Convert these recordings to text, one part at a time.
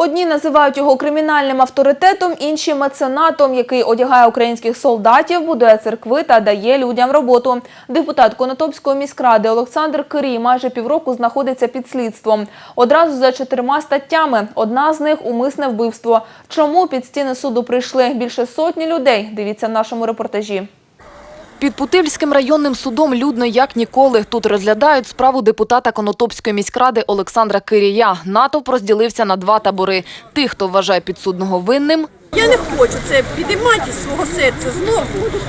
Одні називають його кримінальним авторитетом, інші меценатом, який одягає українських солдатів, будує церкви та дає людям роботу. Депутат Конотопської міськради Олександр Кирій майже півроку знаходиться під слідством. Одразу за чотирма статтями. Одна з них умисне вбивство. Чому під стіни суду прийшли більше сотні людей? Дивіться в нашому репортажі. Під Путильським районним судом людно як ніколи. Тут розглядають справу депутата Конотопської міськради Олександра Кирія. Натовп розділився на два табори. Тих, хто вважає підсудного винним, Я не хочу це підіймати з свого серця знову.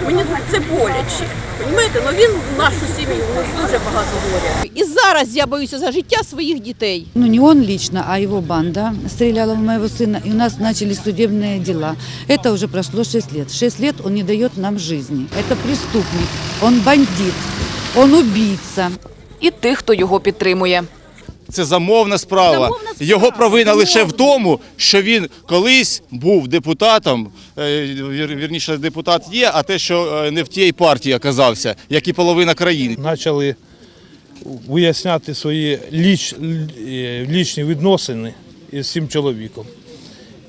Мені це боляче. Понімаєте? Ну він в нашу сім'ю у нас дуже багато горя. І зараз я боюся за життя своїх дітей. Ну, не он лично, а его банда стреляла в моего сына, и у нас начались судебные дела. Это уже прошло 6 лет. 6 лет он не дает нам жизни. Это преступник, он бандит, он убийца. і тих, хто його підтримує. Це замовна справа. Замовна справа, Його провина лише в тому, що він колись був депутатом. е, вір- Вірніше, депутат є, а те, що е, не в тій партії оказався, як і половина країни. почали виясняти свої ліч, е, лічні відносини із цим чоловіком.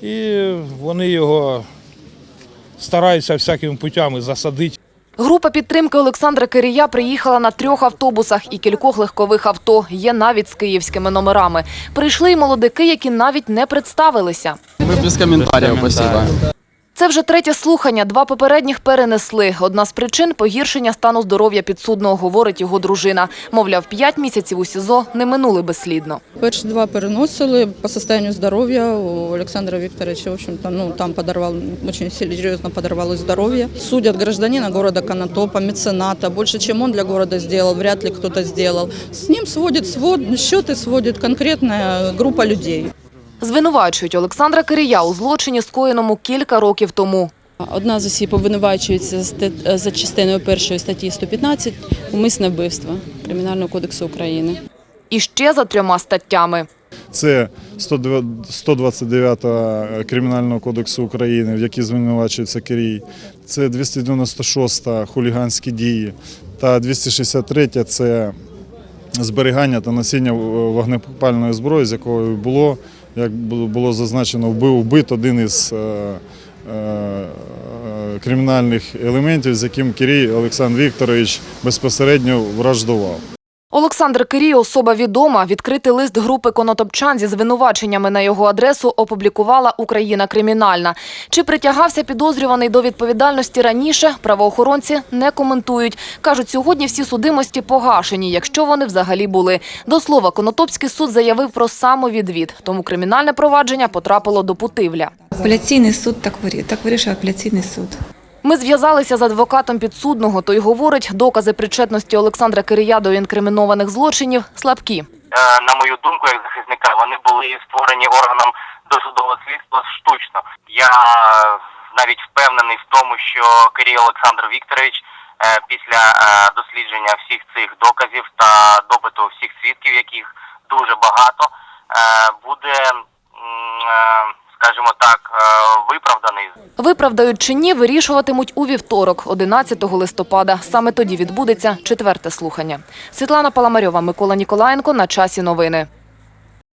І вони його стараються всякими путями засадити. Група підтримки Олександра Кирія приїхала на трьох автобусах і кількох легкових авто. Є навіть з київськими номерами. Прийшли й молодики, які навіть не представилися. Ми без коментарів, спасибо. Це вже третє слухання. Два попередніх перенесли. Одна з причин – погіршення стану здоров'я підсудного, говорить його дружина. Мовляв, п'ять місяців у СІЗО не минули безслідно. Перші два переносили по состоянию здоров'я у Олександра Вікторовича. В ну там подорвал, очень серьезно подорвалось здоровье. Судят гражданина города Конотопа, мецената. Больше, чем он для города сделал, вряд ли кто-то сделал. С ним сводит свод, счеты сводит конкретная группа людей. Звинувачують Олександра Кирія у злочині, скоєному кілька років тому. Одна з осіб обвинувачується за частиною першої статті 115 умисне вбивство Кримінального кодексу України. І ще за трьома статтями. Це 129 Кримінального кодексу України, в якій звинувачується Кирій. Це 296 хуліганські дії та 263 це зберігання та носіння вогнепальної зброї, з якою було, як було зазначено, вбит один із е, е, кримінальних елементів, з яким Кирій Олександр Вікторович безпосередньо враждував. Олександр Кирій – особа відома. Відкритий лист групи конотопчан зі звинуваченнями на його адресу опублікувала «Україна кримінальна». Чи притягався підозрюваний до відповідальності раніше, правоохоронці не коментують. Кажуть, сьогодні всі судимості погашені, якщо вони взагалі були. До слова, Конотопський суд заявив про самовідвід, тому кримінальне провадження потрапило до Путивля. Апеляційний суд так вирішив, апеляційний суд. Ми зв'язалися з адвокатом підсудного. Той говорить, докази причетності Олександра Кирія до інкримінованих злочинів слабкі. Е, на мою думку, як захисника, вони були створені органом досудового слідства штучно. Я навіть впевнений в тому, що Кирій Олександр Вікторович е, після е, дослідження всіх цих доказів та допиту всіх свідків, яких дуже багато, буде, скажімо так, е, виправданий. Виправдають чи ні, вирішуватимуть у вівторок, 11 листопада. Саме тоді відбудеться четверте слухання. Світлана Паламарьова, Микола Ніколаєнко. На часі новини.